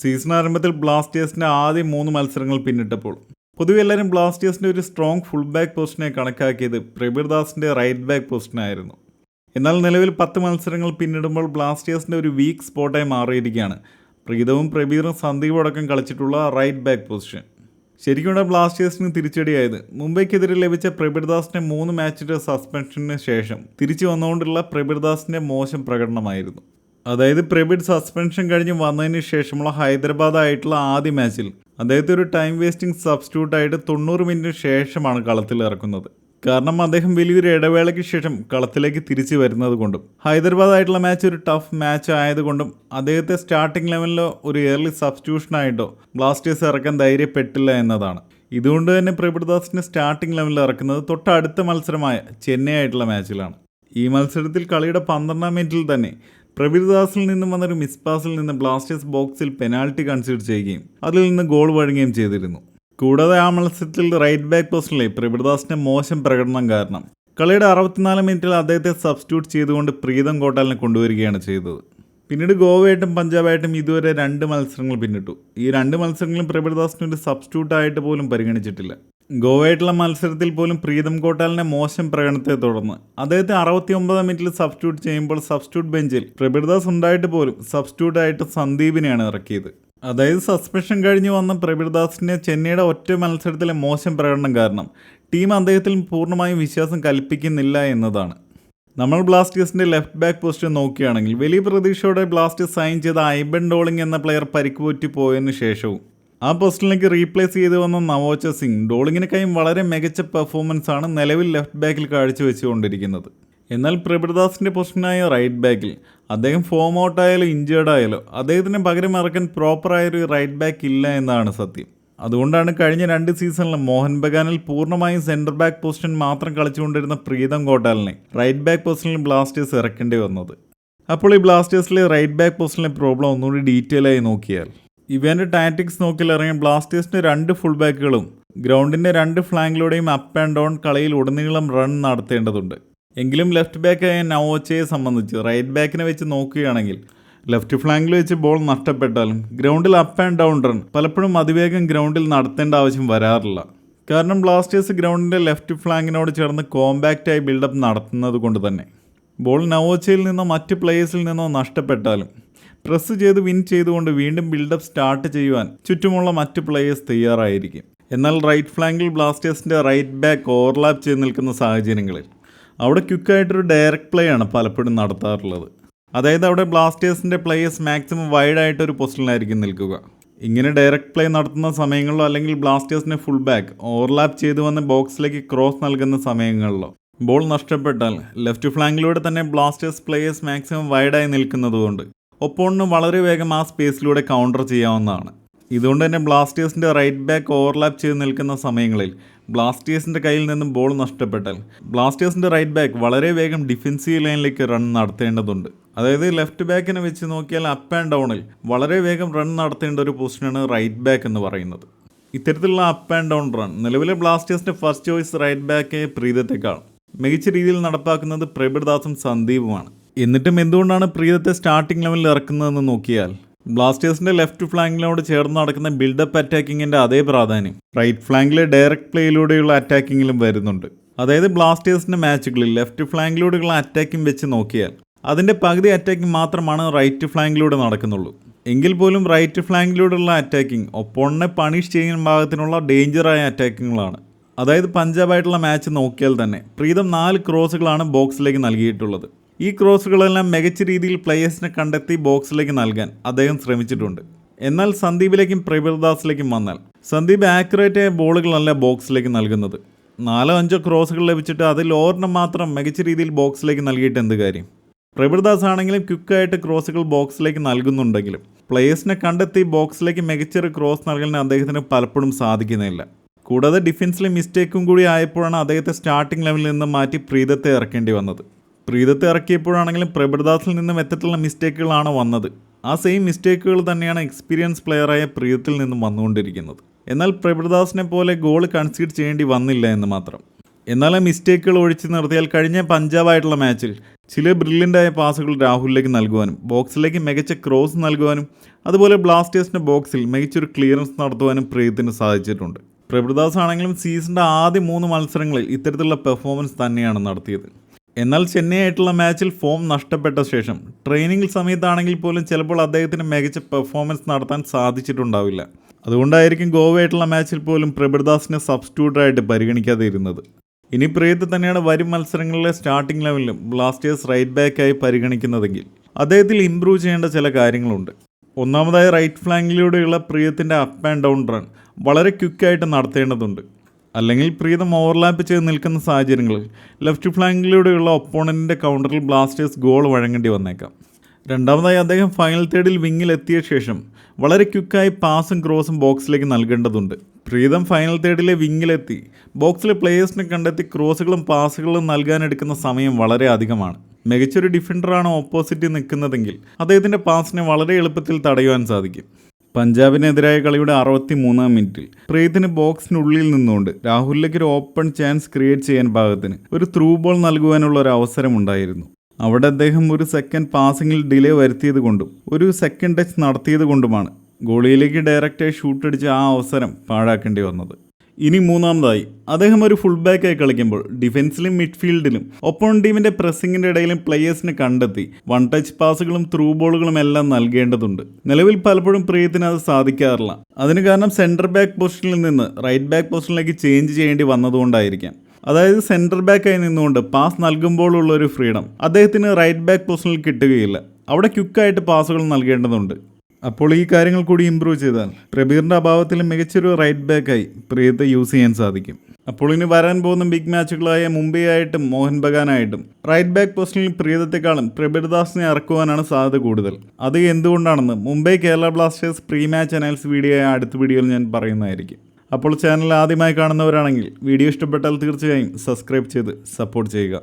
Season ആരംഭത്തിൽ ബ്ലാസ്റ്റേഴ്സിന്റെ ആദ്യ മൂന്ന് മത്സരങ്ങൾ പിന്നിട്ടപ്പോൾ. പൊതുവെ എല്ലാവരും ബ്ലാസ്റ്റേഴ്സിന്റെ ഒരു സ്ട്രോങ് ഫുൾ ബാക്ക് പൊസിഷനെ കണക്കാക്കിയത് പ്രബീർദാസിന്റെ റൈറ്റ് ബാക്ക് പൊസിഷനായിരുന്നു എന്നാൽ നിലവിൽ പത്ത് മത്സരങ്ങൾ പിന്നിടുമ്പോൾ ബ്ലാസ്റ്റേഴ്സിന്റെ ഒരു വീക്ക് സ്പോട്ടായി മാറിയിരിക്കുകയാണ്. പ്രീതവും പ്രബീറും സന്ദീപും അടക്കം കളിച്ചിട്ടുള്ള റൈറ്റ് ബാക്ക് പൊസിഷൻ ശരിക്കും ബ്ലാസ്റ്റേഴ്സിന് തിരിച്ചടിയായത്. മുംബൈക്കെതിരെ ലഭിച്ച പ്രബീർദാസിന്റെ മൂന്ന് മാച്ചിന്റെ സസ്പെൻഷന് ശേഷം തിരിച്ചു വന്നുകൊണ്ടുള്ള പ്രബീർദാസിന്റെ മോശം പ്രകടനമായിരുന്നു. അതായത് പ്രബിഡ് സസ്പെൻഷൻ കഴിഞ്ഞ് വന്നതിന് ശേഷമുള്ള ഹൈദരാബാദ് ആയിട്ടുള്ള ആദ്യ മാച്ചിൽ അദ്ദേഹത്തെ ഒരു ടൈം വേസ്റ്റിംഗ് സബ്സ്റ്റിറ്റ്യൂട്ട് ആയിട്ട് തൊണ്ണൂറ് മിനിറ്റിന് ശേഷമാണ് കളത്തിൽ ഇറക്കുന്നത്. കാരണം അദ്ദേഹം വലിയൊരു ഇടവേളയ്ക്ക് ശേഷം കളത്തിലേക്ക് തിരിച്ചു വരുന്നത് കൊണ്ടും ഹൈദരാബാദ് ആയിട്ടുള്ള മാച്ച് ഒരു ടഫ് മാച്ച് ആയതുകൊണ്ടും അദ്ദേഹത്തെ സ്റ്റാർട്ടിംഗ് ലെവലിലോ ഒരു ഇയർലി സബ്സ്റ്റിറ്റ്യൂഷനായിട്ടോ ബ്ലാസ്റ്റേഴ്സ് ഇറക്കാൻ ധൈര്യപ്പെട്ടില്ല എന്നതാണ്. ഇതുകൊണ്ട് തന്നെ പ്രഭുദാസിനെ സ്റ്റാർട്ടിംഗ് ലെവലിൽ ഇറക്കുന്നത് തൊട്ടടുത്ത മത്സരമായ ചെന്നൈ ആയിട്ടുള്ള മാച്ചിലാണ്. ഈ മത്സരത്തിൽ കളിയുടെ പന്ത്രണ്ടാം മിനിറ്റിൽ തന്നെ പ്രവീർദാസിൽ നിന്നും വന്നൊരു മിസ് പാസിൽ നിന്ന് ബ്ലാസ്റ്റേഴ്സ് ബോക്സിൽ പെനാൾട്ടി കൺസിഡർ ചെയ്യുകയും അതിൽ നിന്ന് ഗോൾ വഴങ്ങുകയും ചെയ്തിരുന്നു. കൂടാതെ ആ മത്സരത്തിൽ റൈറ്റ് ബാക്ക് പോസ്റ്റിലെ പ്രവീർദാസിന്റെ മോശം പ്രകടനം കാരണം കളിയുടെ അറുപത്തിനാല് മിനിറ്റിൽ അദ്ദേഹത്തെ സബ്സ്റ്റിറ്റ്യൂട്ട് ചെയ്തുകൊണ്ട് പ്രീതം കോട്ടാലിനെ കൊണ്ടുവരികയാണ് ചെയ്തത്. പിന്നീട് ഗോവയായിട്ടും പഞ്ചാബായിട്ടും ഇതുവരെ രണ്ട് മത്സരങ്ങൾ പിന്നിട്ടു. ഈ രണ്ട് മത്സരങ്ങളും പ്രബിർദാസിന് ഒരു സബ്സ്റ്റിറ്റ്യൂട്ട് ആയിട്ട് പോലും പരിഗണിച്ചിട്ടില്ല. ഗോവയായിട്ടുള്ള മത്സരത്തിൽ പോലും പ്രീതം കോട്ടാലിന്റെ മോശം പ്രകടനത്തെ തുടർന്ന്. അദ്ദേഹത്തെ അറുപത്തി ഒമ്പതാം മിനിറ്റിൽ സബ്സ്റ്റിറ്റ്യൂട്ട് ചെയ്യുമ്പോൾ സബ്സ്റ്റിറ്റ്യൂട്ട് ബെഞ്ചിൽ പ്രബിർദാസ് ഉണ്ടായിട്ട് പോലും സബ്സ്റ്റിറ്റ്യൂട്ട് ആയിട്ട് സന്ദീപിനെയാണ് ഇറക്കിയത്. അതായത് സസ്പെൻഷൻ കഴിഞ്ഞ് വന്ന പ്രബിർദാസിനെ ചെന്നൈയുടെ ഒറ്റ മത്സരത്തിലെ മോശം പ്രകടനം കാരണം ടീം അദ്ദേഹത്തിൽ പൂർണമായും വിശ്വാസം കൽപ്പിക്കുന്നില്ല എന്നതാണ്. നമ്മൾ ബ്ലാസ്റ്റേഴ്സിന്റെ ലെഫ്റ്റ് ബാക്ക് പോസ്റ്റ് നോക്കുകയാണെങ്കിൽ വലിയ പ്രതീക്ഷയോടെ ബ്ലാസ്റ്റേഴ്സ് സൈൻ ചെയ്ത ഐബൻ ഡോളിംഗ് എന്ന പ്ലെയർ പരിക്കുപറ്റി പോയതിനു ശേഷവും ആ പോസ്റ്റിലേക്ക് റീപ്ലേസ് ചെയ്ത് വന്ന നവോച്ച സിംഗ് ഡോളിങ്ങിനേക്കായും വളരെ മികച്ച പെർഫോമൻസ് ആണ് നിലവിൽ ലെഫ്റ്റ് ബാക്കിൽ കാഴ്ചവെച്ചുകൊണ്ടിരിക്കുന്നത്. എന്നാൽ പ്രഭുദാസിന്റെ പൊസിഷനായ റൈറ്റ് ബാക്കിൽ അദ്ദേഹം ഫോം ഔട്ട് ആയാലോ ഇഞ്ചേർഡ് ആയാലോ അദ്ദേഹത്തിന് പകരം ഇറക്കാൻ പ്രോപ്പറായൊരു റൈറ്റ് ബാക്ക് ഇല്ല എന്നാണ് സത്യം. അതുകൊണ്ടാണ് കഴിഞ്ഞ രണ്ട് സീസണിൽ മോഹൻ ബഗാനിൽ പൂർണമായും സെന്റർ ബാക്ക് പൊസിഷൻ മാത്രം കളിച്ചുകൊണ്ടിരുന്ന പ്രീതം കോട്ടാലിനെ റൈറ്റ് ബാക്ക് പൊസിഷനിൽ ബ്ലാസ്റ്റേഴ്സ് ഇറക്കേണ്ടി വന്നത്. അപ്പോൾ ഈ ബ്ലാസ്റ്റേഴ്സിലെ റൈറ്റ് ബാക്ക് പൊസിഷനിലെ പ്രോബ്ലം ഒന്നുകൂടി ഡീറ്റെയിൽ ആയി നോക്കിയാൽ ഇവന്റെ ടാറ്റിക്സ് നോക്കിയാൽ ഇറങ്ങിയ ബ്ലാസ്റ്റേഴ്സിന്റെ രണ്ട് ഫുൾ ബാക്കുകളും ഗ്രൗണ്ടിന്റെ രണ്ട് ഫ്ലാങ്കിലൂടെയും അപ്പ് ആൻഡ് ഡൗൺ കളിയിൽ ഉടനീളം റൺ നടത്തേണ്ടതുണ്ട്. എങ്കിലും ലെഫ്റ്റ് ബാക്കായ നവോച്ചയെ സംബന്ധിച്ച് റൈറ്റ് ബാക്കിനെ വെച്ച് നോക്കുകയാണെങ്കിൽ ലെഫ്റ്റ് ഫ്ലാങ്കിൽ വെച്ച് ബോൾ നഷ്ടപ്പെട്ടാലും ഗ്രൗണ്ടിൽ അപ്പ് ആൻഡ് ഡൗൺ റൺ പലപ്പോഴും അതിവേഗം ഗ്രൗണ്ടിൽ നടത്തേണ്ട ആവശ്യം വരാറില്ല. കാരണം ബ്ലാസ്റ്റേഴ്സ് ഗ്രൗണ്ടിന്റെ ലെഫ്റ്റ് ഫ്ലാങ്കിനോട് ചേർന്ന് കോമ്പാക്റ്റായി ബിൽഡപ്പ് നടത്തുന്നത് കൊണ്ട് തന്നെ. ബോൾ നവോച്ചയിൽ നിന്നോ മറ്റ് പ്ലേയേഴ്സിൽ നിന്നോ നഷ്ടപ്പെട്ടാലും പ്രസ് ചെയ്ത് വിൻ ചെയ്തുകൊണ്ട് വീണ്ടും ബിൽഡപ്പ് സ്റ്റാർട്ട് ചെയ്യുവാൻ ചുറ്റുമുള്ള മറ്റ് പ്ലേയേഴ്സ് തയ്യാറായിരിക്കും. എന്നാൽ റൈറ്റ് ഫ്ലാങ്കിൽ ബ്ലാസ്റ്റേഴ്സിന്റെ റൈറ്റ് ബാക്ക് ഓവർലാപ്പ് ചെയ്ത് നിൽക്കുന്ന സാഹചര്യങ്ങളിൽ അവിടെ ക്വിക്കായിട്ടൊരു ഡയറക്റ്റ് പ്ലേ ആണ് പലപ്പോഴും നടത്താറുള്ളത്. അതായത് അവിടെ ബ്ലാസ്റ്റേഴ്സിന്റെ പ്ലേയേഴ്സ് മാക്സിമം വൈഡായിട്ട് ഒരു പൊസിഷനിലായിരിക്കും നിൽക്കുക. ഇങ്ങനെ ഡയറക്റ്റ് പ്ലേ നടത്തുന്ന സമയങ്ങളിലോ അല്ലെങ്കിൽ ബ്ലാസ്റ്റേഴ്സിന്റെ ഫുൾ ബാക്ക് ഓവർലാപ്പ് ചെയ്തു വന്ന് ബോക്സിലേക്ക് ക്രോസ് നൽകുന്ന സമയങ്ങളിലോ ബോൾ നഷ്ടപ്പെട്ടാൽ ലെഫ്റ്റ് ഫ്ലാങ്കിലൂടെ തന്നെ ബ്ലാസ്റ്റേഴ്സ് പ്ലേയേഴ്സ് മാക്സിമം വൈഡായി നിൽക്കുന്നതുകൊണ്ട് ഒപ്പോണിന് വളരെ വേഗം ആ സ്പേസിലൂടെ കൗണ്ടർ ചെയ്യാവുന്നതാണ്. ഇതുകൊണ്ട് തന്നെ ബ്ലാസ്റ്റേഴ്സിന്റെ റൈറ്റ് ബാക്ക് ഓവർലാപ്പ് ചെയ്ത് നിൽക്കുന്ന സമയങ്ങളിൽ ബ്ലാസ്റ്റേഴ്സിന്റെ കയ്യിൽ നിന്നും ബോൾ നഷ്ടപ്പെട്ടാൽ ബ്ലാസ്റ്റേഴ്സിന്റെ റൈറ്റ് ബാക്ക് വളരെ വേഗം ഡിഫൻസീവ് ലൈനിലേക്ക് റൺ നടത്തേണ്ടതുണ്ട്. അതായത് ലെഫ്റ്റ് ബാക്കിനെ വെച്ച് നോക്കിയാൽ അപ്പ് ആൻഡ് ഡൗണിൽ വളരെ വേഗം റൺ നടത്തേണ്ട ഒരു പൊസിഷനാണ് റൈറ്റ് ബാക്ക് എന്ന് പറയുന്നത്. ഇത്തരത്തിലുള്ള അപ്പ് ആൻഡ് ഡൗൺ റൺ നിലവിലെ ബ്ലാസ്റ്റേഴ്സിന്റെ ഫസ്റ്റ് ചോയ്സ് റൈറ്റ് ബാക്ക് പ്രീതത്തെക്കാൾ മികച്ച രീതിയിൽ നടപ്പാക്കുന്നത് പ്രബിർദാസും സന്ദീപുമാണ്. എന്നിട്ടും എന്തുകൊണ്ടാണ് പ്രീതത്തെ സ്റ്റാർട്ടിംഗ് ലെവലിൽ ഇറക്കുന്നതെന്ന് നോക്കിയാൽ ബ്ലാസ്റ്റേഴ്സിന്റെ ലെഫ്റ്റ് ഫ്ലാങ്കിനോട് ചേർന്ന് നടക്കുന്ന ബിൽഡപ്പ് അറ്റാക്കിങ്ങിന്റെ അതേ പ്രാധാന്യം. റൈറ്റ് ഫ്ലാങ്കിലെ ഡയറക്ട് പ്ലേയിലൂടെയുള്ള അറ്റാക്കിങ്ങിലും വരുന്നുണ്ട്. അതായത് ബ്ലാസ്റ്റേഴ്സിന്റെ മാച്ചുകളിൽ ലെഫ്റ്റ് ഫ്ലാങ്കിലൂടെയുള്ള അറ്റാക്കിംഗ് വെച്ച് നോക്കിയാൽ അതിന്റെ പകുതി അറ്റാക്കിംഗ് മാത്രമാണ് റൈറ്റ് ഫ്ലാങ്കിലൂടെ നടക്കുന്നുള്ളൂ. എങ്കിൽ പോലും റൈറ്റ് ഫ്ലാങ്കിലൂടെയുള്ള അറ്റാക്കിംഗ് ഒപ്പോണിനെ പണിഷ് ചെയ്യുന്ന ഭാഗത്തിനുള്ള ഡേഞ്ചറായ അറ്റാക്കിങ്ങുകളാണ് അതായത് പഞ്ചാബായിട്ടുള്ള മാച്ച് നോക്കിയാൽ തന്നെ പ്രീതം നാല് ക്രോസുകളാണ് ബോക്സിലേക്ക് നൽകിയിട്ടുള്ളത്. ഈ ക്രോസുകളെല്ലാം മികച്ച രീതിയിൽ പ്ലേയേഴ്സിനെ കണ്ടെത്തി ബോക്സിലേക്ക് നൽകാൻ അദ്ദേഹം ശ്രമിച്ചിട്ടുണ്ട്. എന്നാൽ സന്ദീപിലേക്കും പ്രബിർദാസിലേക്കും വന്നാൽ സന്ദീപ് ആക്യുറേറ്റായ ബോളുകളല്ല ബോക്സിലേക്ക് നൽകുന്നത്. നാലോ അഞ്ചോ ക്രോസുകൾ ലഭിച്ചിട്ട് അതിൽ ഓർണം മാത്രം മികച്ച രീതിയിൽ ബോക്സിലേക്ക് നൽകിയിട്ട് എന്ത് കാര്യം? പ്രബിർദാസ് ആണെങ്കിലും ക്വിക്കായിട്ട് ക്രോസുകൾ ബോക്സിലേക്ക് നൽകുന്നുണ്ടെങ്കിലും പ്ലേയേഴ്സിനെ കണ്ടെത്തി ബോക്സിലേക്ക് മികച്ചൊരു ക്രോസ് നൽകലിന് അദ്ദേഹത്തിന് പലപ്പോഴും സാധിക്കുന്നില്ല. കൂടാതെ ഡിഫൻസിലെ മിസ്റ്റേക്കും കൂടി ആയപ്പോഴാണ് അദ്ദേഹത്തെ സ്റ്റാർട്ടിംഗ് ലെവലിൽ നിന്ന് മാറ്റി പ്രീതത്തെ ഇറക്കേണ്ടി വന്നത്. പ്രീതത്തെ ഇറക്കിയപ്പോഴാണെങ്കിലും പ്രഭുദാസിൽ നിന്നും എത്തിട്ടുള്ള മിസ്റ്റേക്കുകളാണ് വന്നത്. ആ സെയിം മിസ്റ്റേക്കുകൾ തന്നെയാണ് എക്സ്പീരിയൻസ് പ്ലെയറായ പ്രീതത്തിൽ നിന്നും വന്നുകൊണ്ടിരിക്കുന്നത്. എന്നാൽ പ്രഭുദാസിനെ പോലെ ഗോൾ കൺസീഡ് ചെയ്യേണ്ടി വന്നില്ല എന്ന് മാത്രം. എന്നാൽ ആ മിസ്റ്റേക്കുകൾ ഒഴിച്ചു നിർത്തിയാൽ കഴിഞ്ഞ പഞ്ചാബായിട്ടുള്ള മാച്ചിൽ ചില ബ്രില്യന്റായ പാസുകൾ രാഹുലിലേക്ക് നൽകുവാനും ബോക്സിലേക്ക് മികച്ച ക്രോസ് നൽകുവാനും അതുപോലെ ബ്ലാസ്റ്റേഴ്സിന്റെ ബോക്സിൽ മികച്ചൊരു ക്ലിയറൻസ് നടത്തുവാനും പ്രീത്തിന് സാധിച്ചിട്ടുണ്ട്. പ്രഭുദാസ് ആണെങ്കിലും സീസണിന്റെ ആദ്യ മൂന്ന് മത്സരങ്ങളിൽ ഇത്തരത്തിലുള്ള പെർഫോമൻസ് തന്നെയാണ് നടത്തിയത്. എന്നാൽ ചെന്നൈ ആയിട്ടുള്ള മാച്ചിൽ ഫോം നഷ്ടപ്പെട്ട ശേഷം ട്രെയിനിങ് സമയത്താണെങ്കിൽ പോലും ചിലപ്പോൾ അദ്ദേഹത്തിന് മികച്ച പെർഫോമൻസ് നടത്താൻ സാധിച്ചിട്ടുണ്ടാവില്ല. അതുകൊണ്ടായിരിക്കും ഗോവയായിട്ടുള്ള മാച്ചിൽ പോലും പ്രഭുദാസിനെ സബ്സ്റ്റിറ്റ്യൂട്ടറായിട്ട് പരിഗണിക്കാതെ ഇരുന്നത് ഇനി പ്രിയത്ത് തന്നെയാണ് വരും മത്സരങ്ങളിലെ സ്റ്റാർട്ടിംഗ് ലെവലിലും ബ്ലാസ്റ്റേഴ്സ് റൈറ്റ് ബാക്കായി പരിഗണിക്കുന്നതെങ്കിൽ അദ്ദേഹത്തിൽ ഇംപ്രൂവ് ചെയ്യേണ്ട ചില കാര്യങ്ങളുണ്ട്. ഒന്നാമതായി റൈറ്റ് ഫ്ലാങ്കിലൂടെയുള്ള പ്രിയത്തിന്റെ അപ്പ് ആൻഡ് ഡൗൺ റൺ വളരെ ക്വിക്കായിട്ട് നടത്തേണ്ടതുണ്ട്. അല്ലെങ്കിൽ പ്രീതം ഓവർലാപ്പ് ചെയ്ത് നിൽക്കുന്ന സാഹചര്യങ്ങളിൽ ലെഫ്റ്റ് ഫ്ലാങ്കിലൂടെയുള്ള ഒപ്പോണന്റിന്റെ കൗണ്ടറിൽ ബ്ലാസ്റ്റേഴ്സ് ഗോൾ വഴങ്ങേണ്ടി വന്നേക്കാം. രണ്ടാമതായി അദ്ദേഹം ഫൈനൽ തേർഡിൽ വിങ്ങിൽ എത്തിയ ശേഷം വളരെ ക്വിക്കായി പാസും ക്രോസും ബോക്സിലേക്ക് നൽകേണ്ടതുണ്ട്. പ്രീതം ഫൈനൽ തേർഡിലെ വിങ്ങിലെത്തി ബോക്സിലെ പ്ലേയേഴ്സിനെ കണ്ടെത്തി ക്രോസുകളും പാസുകളും നൽകാനെടുക്കുന്ന സമയം വളരെ അധികമാണ്. മികച്ചൊരു ഡിഫൻഡറാണ് ഓപ്പോസിറ്റ് നിൽക്കുന്നതെങ്കിൽ അദ്ദേഹത്തിന്റെ പാസിനെ വളരെ എളുപ്പത്തിൽ തടയുവാൻ സാധിക്കും. പഞ്ചാബിനെതിരായ കളിയുടെ അറുപത്തി മൂന്നാം മിനിറ്റിൽ. പ്രീതിന് ബോക്സിനുള്ളിൽ നിന്നുകൊണ്ട് രാഹുലിലേക്ക് ഒരു ഓപ്പൺ ചാൻസ് ക്രിയേറ്റ് ചെയ്യാൻ പാകത്തിന് ഒരു ത്രൂ ബോൾ നൽകുവാനുള്ള ഒരു അവസരം ഉണ്ടായിരുന്നു അവിടെ അദ്ദേഹം ഒരു സെക്കൻഡ് പാസിങ്ങിൽ ഡിലേ വരുത്തിയത് കൊണ്ടും ഒരു സെക്കൻഡ് ടച്ച് നടത്തിയത് കൊണ്ടുമാണ് ഗോളിയിലേക്ക് ഡയറക്റ്റായി ഷൂട്ട് അടിച്ച ആ അവസരം പാഴാക്കേണ്ടി വന്നത്. ഇനി മൂന്നാമതായി അദ്ദേഹം ഒരു ഫുൾ ബാക്കായി കളിക്കുമ്പോൾ ഡിഫൻസിലും മിഡ്ഫീൽഡിലും ഒപ്പം ടീമിന്റെ പ്രസിംഗിന്റെ ഇടയിലും പ്ലേയേഴ്സിനെ കണ്ടെത്തി വൺ ടച്ച് പാസുകളും ത്രൂ ബോളുകളും എല്ലാം നൽകേണ്ടതുണ്ട്. നിലവിൽ പലപ്പോഴും പ്രിയത്തിന് അത് സാധിക്കാറില്ല. അതിന് കാരണം സെന്റർ ബാക്ക് പൊസിഷനിൽ നിന്ന് റൈറ്റ് ബാക്ക് പൊസിഷനിലേക്ക് ചേഞ്ച് ചെയ്യേണ്ടി വന്നതുകൊണ്ടായിരിക്കാം. അതായത് സെന്റർ ബാക്കായി നിന്നുകൊണ്ട് പാസ് നൽകുമ്പോഴുള്ള ഒരു ഫ്രീഡം അദ്ദേഹത്തിന് റൈറ്റ് ബാക്ക് പൊസിഷനിൽ കിട്ടുകയില്ല. അവിടെ ക്യുക്കായിട്ട് പാസുകൾ നൽകേണ്ടതുണ്ട്. അപ്പോൾ ഈ കാര്യങ്ങൾ കൂടി ഇമ്പ്രൂവ് ചെയ്താൽ പ്രബീറിന്റെ അഭാവത്തിൽ മികച്ചൊരു റൈറ്റ് ബാക്കായി പ്രിയത്തെ യൂസ് ചെയ്യാൻ സാധിക്കും. അപ്പോൾ ഇനി വരാൻ പോകുന്ന ബിഗ് മാച്ചുകളായ മുംബൈ ആയിട്ടും മോഹൻ ബഗാനായിട്ടും റൈറ്റ് ബാക്ക് പൊസിഷനിൽ പ്രിയതത്തെക്കാളും പ്രബീർദാസിനെ ഇറക്കുവാനാണ് സാധ്യത കൂടുതൽ. അത് എന്തുകൊണ്ടാണെന്ന് Mumbai Kerala Blasters pre match analysis video അടുത്ത വീഡിയോയിൽ ഞാൻ പറയുന്നതായിരിക്കും. അപ്പോൾ ചാനൽ ആദ്യമായി കാണുന്നവരാണെങ്കിൽ വീഡിയോ ഇഷ്ടപ്പെട്ടാൽ തീർച്ചയായും സബ്സ്ക്രൈബ് ചെയ്ത് സപ്പോർട്ട് ചെയ്യുക.